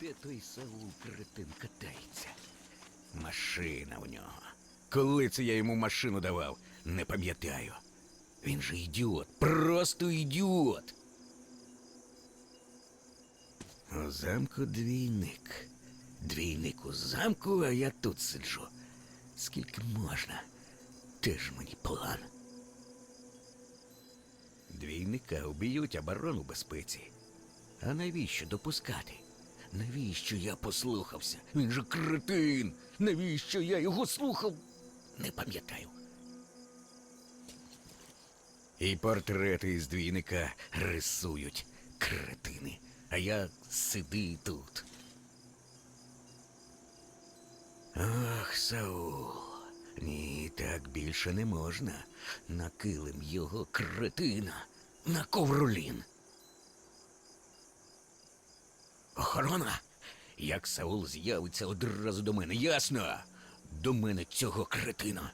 Де той Саул кретин катається? Машина в нього. Коли це я йому машину давав, не пам'ятаю. Він же ідіот, просто ідіот. У замку двійник. Двійник у замку, а я тут сиджу. Скільки можна? Теж мені план. Двійника уб'ють, а барон у безпеці. А навіщо допускати? Навіщо я послухався? Він же кретин. Навіщо я його слухав? Не пам'ятаю. І портрети із двійника рисують кретини, а я сиди тут. Ах, Саул. Ні, так більше не можна. На килим його кретина, на ковролін. Охорона! Як Саул з'явиться одразу до мене, ясно? До мене цього кретина.